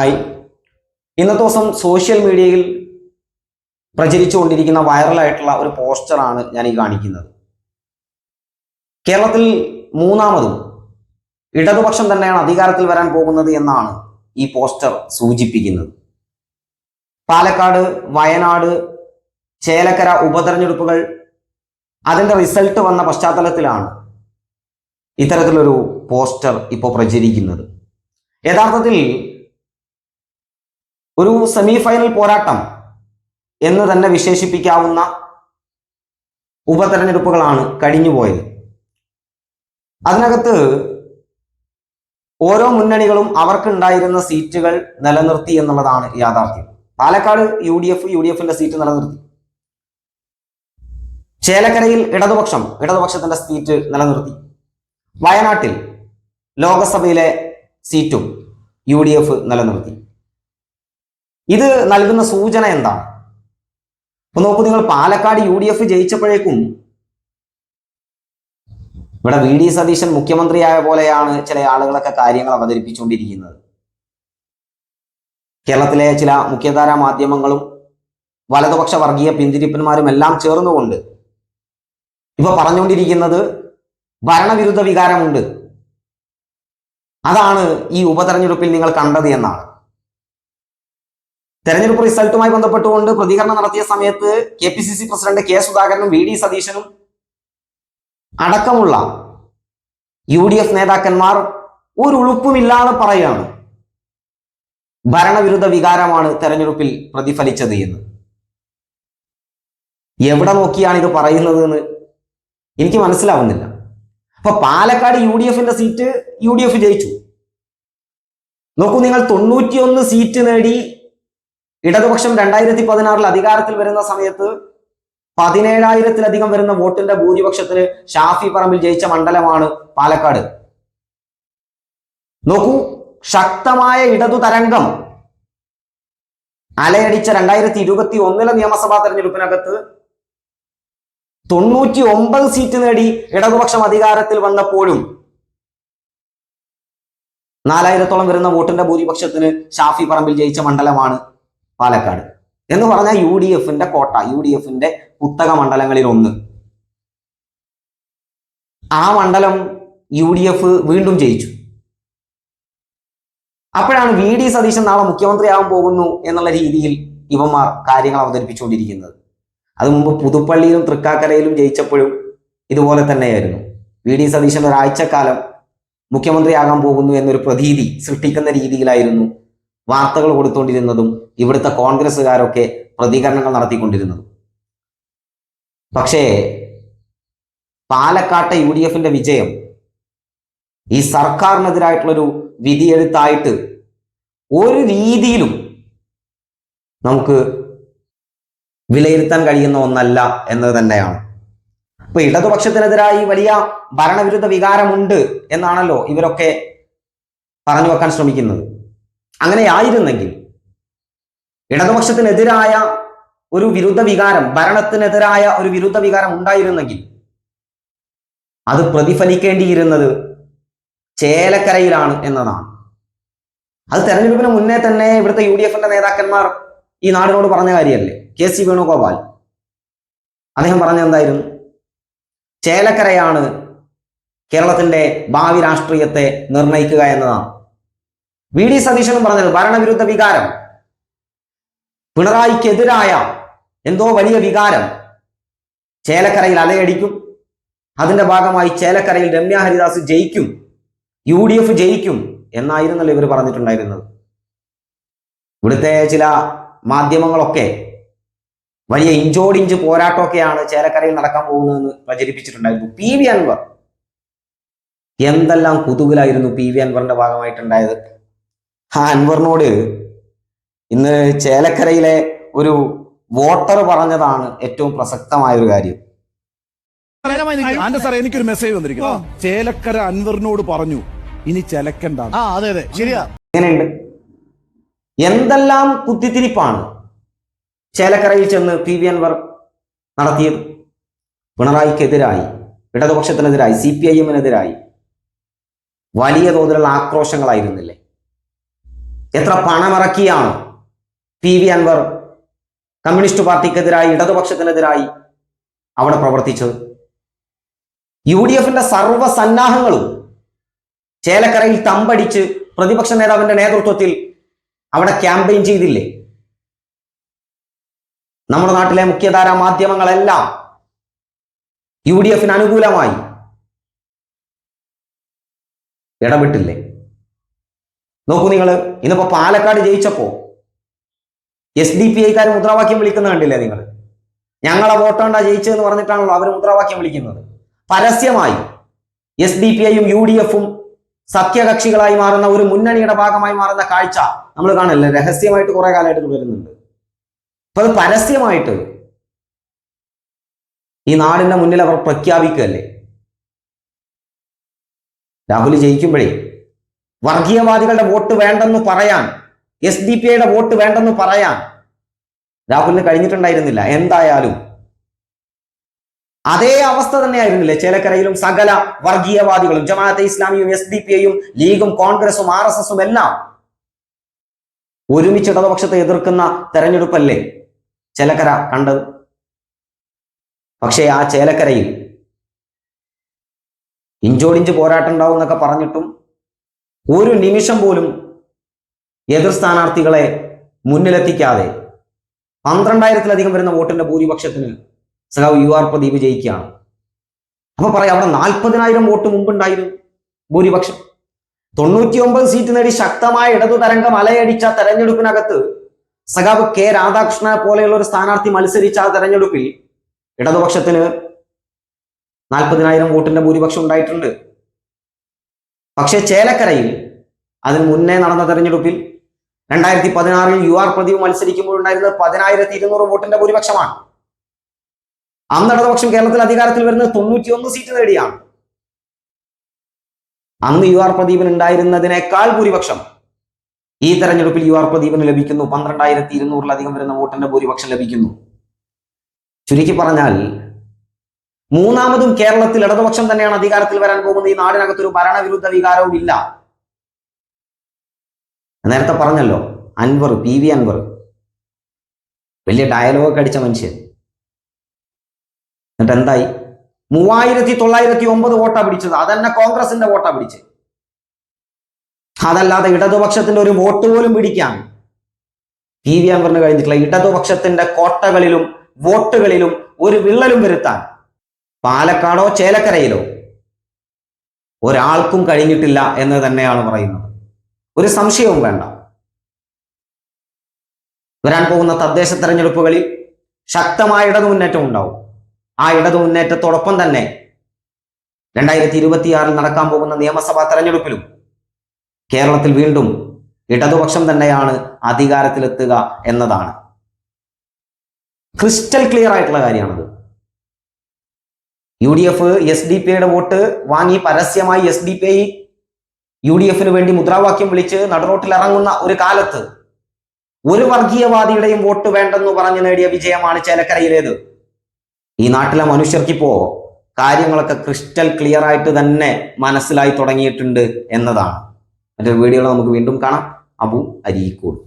Hi ഇന്നത്തെ ദിവസം social മീഡിയയിൽ പ്രചരിച്ചുകൊണ്ടിരിക്കുന്ന വൈറലായിട്ടുള്ള ഒരു പോസ്റ്ററാണ് ഞാൻ ഈ കാണിക്കുന്നത്. കേരളത്തിൽ മൂന്നാമതും ഇടതുപക്ഷം തന്നെയാണ് അധികാരത്തിൽ വരാൻ പോകുന്നത് എന്നാണ് ഈ പോസ്റ്റർ സൂചിപ്പിക്കുന്നത്. പാലക്കാട് വയനാട് ചേലക്കര ഉപതെരഞ്ഞെടുപ്പുകൾ അതിന്റെ റിസൾട്ട് വന്ന പശ്ചാത്തലത്തിലാണ് ഇത്തരത്തിലൊരു പോസ്റ്റർ ഇപ്പോൾ പ്രചരിക്കുന്നത്. യഥാർത്ഥത്തിൽ ഒരു സെമി ഫൈനൽ പോരാട്ടം എന്ന് തന്നെ വിശേഷിപ്പിക്കാവുന്ന ഉപതെരഞ്ഞെടുപ്പുകളാണ് കഴിഞ്ഞുപോയത്. അതിനകത്ത് ഓരോ മുന്നണികളും അവർക്കുണ്ടായിരുന്ന സീറ്റുകൾ നിലനിർത്തി എന്നുള്ളതാണ് യാഥാർത്ഥ്യം. Palakkad U D F U D എഫിന്റെ സീറ്റ് നിലനിർത്തി. ചേലക്കരയിൽ ഇടതുപക്ഷം ഇടതുപക്ഷത്തിന്റെ സീറ്റ് നിലനിർത്തി. വയനാട്ടിൽ ലോകസഭയിലെ സീറ്റും യു ഡി എഫ് നിലനിർത്തി. ഇത് നൽകുന്ന സൂചന എന്താണ്? അപ്പൊ നോക്കൂ നിങ്ങൾ പാലക്കാട് യു ഡി എഫ് ജയിച്ചപ്പോഴേക്കും ഇവിടെ വി ഡി സതീശൻ മുഖ്യമന്ത്രിയായ പോലെയാണ് ചില ആളുകളൊക്കെ കാര്യങ്ങൾ അവതരിപ്പിച്ചുകൊണ്ടിരിക്കുന്നത്. കേരളത്തിലെ ചില മുഖ്യധാരാ മാധ്യമങ്ങളും വലതുപക്ഷ വർഗീയ പിന്തിരിപ്പന്മാരും എല്ലാം ചേർന്നുകൊണ്ട് ഇപ്പൊ പറഞ്ഞുകൊണ്ടിരിക്കുന്നത് ഭരണവിരുദ്ധ വികാരമുണ്ട്. അതാണ് ഈ ഉപതെരഞ്ഞെടുപ്പിൽ നിങ്ങൾ കണ്ടത് എന്നാണ്. തെരഞ്ഞെടുപ്പ് റിസൾട്ടുമായി ബന്ധപ്പെട്ടുകൊണ്ട് പ്രതികരണം നടത്തിയ സമയത്ത് K P C C president K സുധാകരനും വി ഡി സതീശനും അടക്കമുള്ള യു ഡി എഫ് നേതാക്കന്മാർ ഒരു ഉളുപ്പുമില്ലാതെ പറയുകയാണ്. ഭരണവിരുദ്ധ വികാരമാണ് തെരഞ്ഞെടുപ്പിൽ പ്രതിഫലിച്ചത് എന്ന്. എവിടെ നോക്കിയാണ് ഇത് പറയുന്നത് എന്ന് എനിക്ക് മനസ്സിലാവുന്നില്ല. അപ്പൊ പാലക്കാട് യു ഡി എഫിന്റെ സീറ്റ് യു ഡി എഫ് ജയിച്ചു. നോക്കൂ നിങ്ങൾ തൊണ്ണൂറ്റിയൊന്ന് സീറ്റ് നേടി ഇടതുപക്ഷം രണ്ടായിരത്തി പതിനാറിൽ അധികാരത്തിൽ വരുന്ന സമയത്ത് പതിനേഴായിരത്തിലധികം വരുന്ന വോട്ടിന്റെ ഭൂരിപക്ഷത്തിന് ഷാഫി പറമ്പിൽ ജയിച്ച മണ്ഡലമാണ് പാലക്കാട്. നോക്കൂ ശക്തമായ ഇടതു തരംഗം അലയടിച്ച രണ്ടായിരത്തി ഇരുപത്തി ഒന്നിലെ നിയമസഭാ തെരഞ്ഞെടുപ്പിനകത്ത് തൊണ്ണൂറ്റി ഒമ്പത് സീറ്റ് നേടി ഇടതുപക്ഷം അധികാരത്തിൽ വന്നപ്പോഴും നാലായിരത്തോളം വരുന്ന വോട്ടിന്റെ ഭൂരിപക്ഷത്തിന് ഷാഫി പറമ്പിൽ ജയിച്ച മണ്ഡലമാണ് പാലക്കാട്. എന്ന് പറഞ്ഞാൽ യു ഡി എഫിന്റെ കോട്ട യു ഡി എഫിന്റെ കുത്തക മണ്ഡലങ്ങളിൽ ഒന്ന്. ആ മണ്ഡലം യു ഡി എഫ് വീണ്ടും ജയിച്ചു. അപ്പോഴാണ് വി ഡി സതീശൻ നാളെ മുഖ്യമന്ത്രിയാവാൻ പോകുന്നു എന്നുള്ള രീതിയിൽ ഇവന്മാർ കാര്യങ്ങൾ അവതരിപ്പിച്ചുകൊണ്ടിരിക്കുന്നത്. അത് മുമ്പ് പുതുപ്പള്ളിയിലും തൃക്കാക്കരയിലും ജയിച്ചപ്പോഴും ഇതുപോലെ തന്നെയായിരുന്നു. വി ഡി സതീശൻ ഒരാഴ്ചക്കാലം മുഖ്യമന്ത്രിയാകാൻ പോകുന്നു എന്നൊരു പ്രതീതി സൃഷ്ടിക്കുന്ന രീതിയിലായിരുന്നു വാർത്തകൾ കൊടുത്തുകൊണ്ടിരുന്നതും ഇവിടുത്തെ കോൺഗ്രസ്സുകാരൊക്കെ പ്രതികരണങ്ങൾ നടത്തിക്കൊണ്ടിരുന്നതും. പക്ഷേ പാലക്കാട്ടെ യു ഡി എഫിന്റെ വിജയം ഈ സർക്കാരിനെതിരായിട്ടുള്ളൊരു വിധിയെഴുത്തായിട്ട് ഒരു രീതിയിലും നമുക്ക് വിലയിരുത്താൻ കഴിയുന്ന ഒന്നല്ല എന്നത് തന്നെയാണ്. ഇപ്പൊ ഇടതുപക്ഷത്തിനെതിരായി വലിയ ഭരണവിരുദ്ധ വികാരമുണ്ട് എന്നാണല്ലോ ഇവരൊക്കെ പറഞ്ഞു വെക്കാൻ ശ്രമിക്കുന്നത്. അങ്ങനെയായിരുന്നെങ്കിൽ ഇടതുപക്ഷത്തിനെതിരായ ഒരു വിരുദ്ധ വികാരം ഭരണത്തിനെതിരായ ഒരു വിരുദ്ധ വികാരം ഉണ്ടായിരുന്നെങ്കിൽ അത് പ്രതിഫലിക്കേണ്ടിയിരുന്നത് ചേലക്കരയിലാണ് എന്നതാണ്. അത് തെരഞ്ഞെടുപ്പിന് മുന്നേ തന്നെ ഇവിടുത്തെ യു ഡി എഫിന്റെ നേതാക്കന്മാർ ഈ നാടിനോട് പറഞ്ഞ കാര്യമല്ലേ? K C Venugopal. അദ്ദേഹം പറഞ്ഞ എന്തായിരുന്നു? ചേലക്കരയാണ് കേരളത്തിന്റെ ഭാവി രാഷ്ട്രീയത്തെ നിർണയിക്കുക എന്നതാണ്. വി ഡി സതീശൻ പറഞ്ഞത് ഭരണവിരുദ്ധ വികാരം. പിണറായിക്കെതിരായ എന്തോ വലിയ വികാരം. ചേലക്കരയിൽ അലയടിക്കും. അതിന്റെ ഭാഗമായി ചേലക്കരയിൽ രമ്യ ഹരിദാസ് ജയിക്കും. യു ഡി എഫ് ജയിക്കും എന്നായിരുന്നല്ലോ ഇവർ പറഞ്ഞിട്ടുണ്ടായിരുന്നത്. ഇവിടുത്തെ ചില മാധ്യമങ്ങളൊക്കെ വലിയ ഇഞ്ചോടിഞ്ച് പോരാട്ടമൊക്കെയാണ് ചേലക്കരയിൽ നടക്കാൻ പോകുന്നതെന്ന് പ്രചരിപ്പിച്ചിട്ടുണ്ടായിരുന്നു. P V Anwar. എന്തെല്ലാം കുതുകലായിരുന്നു പി വി അൻവറിന്റെ ഭാഗമായിട്ടുണ്ടായത്. ആ അൻവറിനോട് ഇന്ന് ചേലക്കരയിലെ ഒരു വോട്ടർ പറഞ്ഞതാണ് ഏറ്റവും പ്രസക്തമായ ഒരു കാര്യം സാറേ എനിക്കൊരു മെസ്സേജ് വന്നിരിക്കുന്നു. ചേലക്കര അൻവറിനോട് പറഞ്ഞു. ഇനി ചെലക്കണ്ട എങ്ങനെയുണ്ട്? എന്തെല്ലാം കുത്തിത്തിരിപ്പാണ് ചേലക്കരയിൽ ചെന്ന് പി വി അൻവർ നടത്തിയത്? പിണറായിക്കെതിരായി ഇടതുപക്ഷത്തിനെതിരായി സി പി ഐ എമ്മിനെതിരായി വലിയ തോതിലുള്ള ആക്രോശങ്ങളായിരുന്നില്ലേ? എത്ര പണമിറക്കിയാണ്? പി വി അൻവർ കമ്മ്യൂണിസ്റ്റ് പാർട്ടിക്കെതിരായി ഇടതുപക്ഷത്തിനെതിരായി അവിടെ പ്രവർത്തിച്ചത്. യു ഡി എഫിന്റെ സർവസന്നാഹങ്ങളും ചേലക്കരയിൽ തമ്പടിച്ച് പ്രതിപക്ഷ നേതാവിന്റെ നേതൃത്വത്തിൽ അവിടെ ക്യാമ്പയിൻ ചെയ്തില്ലേ? നമ്മുടെ നാട്ടിലെ മുഖ്യധാര മാധ്യമങ്ങളെല്ലാം യു ഡി എഫിന് അനുകൂലമായി ഇടപെട്ടില്ലേ? നോക്കൂ നിങ്ങൾ ഇന്നിപ്പോ പാലക്കാട് ജയിച്ചപ്പോ എസ് ഡി പി ഐക്കാർ മുദ്രാവാക്യം വിളിക്കുന്ന കണ്ടില്ലേ നിങ്ങൾ ഞങ്ങളെ വോട്ടാണ്ടാ ജയിച്ചതെന്ന് പറഞ്ഞിട്ടാണല്ലോ അവർ മുദ്രാവാക്യം വിളിക്കുന്നത്. പരസ്യമായി എസ് ഡി പി ഐയും യു ഡി എഫും സഖ്യകക്ഷികളായി മാറുന്ന ഒരു മുന്നണിയുടെ ഭാഗമായി മാറുന്ന കാഴ്ച നമ്മൾ കാണല്ലേ? രഹസ്യമായിട്ട് കുറെ കാലമായിട്ട് തുടരുന്നുണ്ട്. അപ്പൊ അത് പരസ്യമായിട്ട് ഈ നാടിന്റെ മുന്നിൽ അവർ പ്രഖ്യാപിക്കുകയല്ലേ? രാഹുൽ ജയിക്കുമ്പോഴേ വർഗീയവാദികളുടെ വോട്ട് വേണ്ടെന്ന് പറയാൻ എസ് ഡി പി ഐയുടെ വോട്ട് വേണ്ടെന്ന് പറയാൻ രാഹുലിന് കഴിഞ്ഞിട്ടുണ്ടായിരുന്നില്ല. എന്തായാലും അതേ അവസ്ഥ തന്നെയായിരുന്നില്ലേ ചേലക്കരയിലും സകല വർഗീയവാദികളും ജമാഅത്തെ ഇസ്ലാമിയും എസ് ഡി പി ഐയും ലീഗും കോൺഗ്രസും ആർ എസ് എസും എല്ലാം ഒരുമിച്ച് ഇടതുപക്ഷത്തെ എതിർക്കുന്ന തെരഞ്ഞെടുപ്പല്ലേ ചേലക്കര കണ്ടത്? പക്ഷേ ആ ചേലക്കരയിൽ ഇഞ്ചോടിഞ്ച് പോരാട്ടം ഉണ്ടാവും എന്നൊക്കെ പറഞ്ഞിട്ടും ഒരു നിമിഷം പോലും എതിർ സ്ഥാനാർത്ഥികളെ മുന്നിലെത്തിക്കാതെ പന്ത്രണ്ടായിരത്തിലധികം വരുന്ന വോട്ടിന്റെ ഭൂരിപക്ഷത്തിന് സഖാവ് യു ആർ പ്രദീപ് ജയിക്കുകയാണ്. അപ്പൊ പറയാം അവിടെ നാൽപ്പതിനായിരം വോട്ട് മുമ്പുണ്ടായിരുന്നു ഭൂരിപക്ഷം. തൊണ്ണൂറ്റി ഒമ്പത് സീറ്റ് നേടി ശക്തമായ ഇടതു തരംഗം അലയടിച്ച തെരഞ്ഞെടുപ്പിനകത്ത് സഖാവ് കെ രാധാകൃഷ്ണനെ പോലെയുള്ള ഒരു സ്ഥാനാർത്ഥി മത്സരിച്ച ആ തെരഞ്ഞെടുപ്പിൽ ഇടതുപക്ഷത്തിന് നാൽപ്പതിനായിരം വോട്ടിന്റെ ഭൂരിപക്ഷം ഉണ്ടായിട്ടുണ്ട്. പക്ഷേ ചേലക്കരയിൽ അതിന് മുന്നേ നടന്ന തെരഞ്ഞെടുപ്പിൽ രണ്ടായിരത്തി പതിനാറിൽ യു ആർ പ്രദീപ് മത്സരിക്കുമ്പോൾ ഉണ്ടായിരുന്നത് പതിനായിരത്തി ഇരുന്നൂറ് വോട്ടിന്റെ ഭൂരിപക്ഷമാണ്. അന്ന് ഇടതുപക്ഷം കേരളത്തിൽ അധികാരത്തിൽ വരുന്നത് തൊണ്ണൂറ്റിയൊന്ന് സീറ്റ് നേടിയാണ്. അന്ന് യു ആർ പ്രദീപിന് ഉണ്ടായിരുന്നതിനേക്കാൾ ഭൂരിപക്ഷം ഈ തെരഞ്ഞെടുപ്പിൽ യു ആർ പ്രദീപിന് ലഭിക്കുന്നു. പന്ത്രണ്ടായിരത്തി ഇരുന്നൂറിലധികം വരുന്ന വോട്ടിന്റെ ഭൂരിപക്ഷം ലഭിക്കുന്നു. ചുരുക്കി പറഞ്ഞാൽ മൂന്നാമതും കേരളത്തിൽ ഇടതുപക്ഷം തന്നെയാണ് അധികാരത്തിൽ വരാൻ പോകുന്നത്. ഈ നാടിനകത്ത് ഒരു ഭരണവിരുദ്ധ വികാരവും ഇല്ല. നേരത്തെ പറഞ്ഞല്ലോ അൻവർ പി വി അൻവർ. വലിയ ഡയലോഗ് അടിച്ച മനുഷ്യൻ. എന്നിട്ട് എന്തായി? മൂവായിരത്തി തൊള്ളായിരത്തി ഒമ്പത് വോട്ടാ പിടിച്ചത്. അതന്നെ കോൺഗ്രസിന്റെ വോട്ടാ പിടിച്ചത്. അതല്ലാതെ ഇടതുപക്ഷത്തിന്റെ ഒരു വോട്ട് പോലും പിടിക്കാൻ പി വി അൻവറിന് കഴിഞ്ഞിട്ടില്ല. ഇടതുപക്ഷത്തിന്റെ കോട്ടകളിലും വോട്ടുകളിലും ഒരു വിള്ളലും വരുത്താൻ പാലക്കാടോ ചേലക്കരയിലോ ഒരാൾക്കും കഴിഞ്ഞിട്ടില്ല എന്ന് തന്നെയാണ് പറയുന്നത്. ഒരു സംശയവും വേണ്ട. വരാൻ പോകുന്ന തദ്ദേശ തെരഞ്ഞെടുപ്പുകളിൽ ശക്തമായ ഇടതുമുന്നേറ്റം ഉണ്ടാവും. ആ ഇടതുമുന്നേറ്റത്തോടൊപ്പം തന്നെ രണ്ടായിരത്തി ഇരുപത്തിയാറിൽ നടക്കാൻ പോകുന്ന നിയമസഭാ തെരഞ്ഞെടുപ്പിലും കേരളത്തിൽ വീണ്ടും ഇടതുപക്ഷം തന്നെയാണ് അധികാരത്തിലെത്തുക എന്നതാണ്. ക്രിസ്റ്റൽ ക്ലിയർ ആയിട്ടുള്ള കാര്യമാണത്. U D F S D P ഐയുടെ വോട്ട് വാങ്ങി പരസ്യമായി S D P I U D എഫിന് വേണ്ടി മുദ്രാവാക്യം വിളിച്ച് നടുറോട്ടിൽ ഇറങ്ങുന്ന ഒരു കാലത്ത് ഒരു വർഗീയവാദിയുടെയും വോട്ട് വേണ്ടെന്ന് പറഞ്ഞ് നേടിയ വിജയമാണ് ചേലക്കരയിലേത്. ഈ നാട്ടിലെ മനുഷ്യർക്കിപ്പോ കാര്യങ്ങളൊക്കെ ക്രിസ്റ്റൽ ക്ലിയർ ആയിട്ട് തന്നെ മനസ്സിലായി തുടങ്ങിയിട്ടുണ്ട് എന്നതാണ്. മറ്റൊരു വീഡിയോയിൽ നമുക്ക് വീണ്ടും കാണാം. അബു അരീക്കോട്.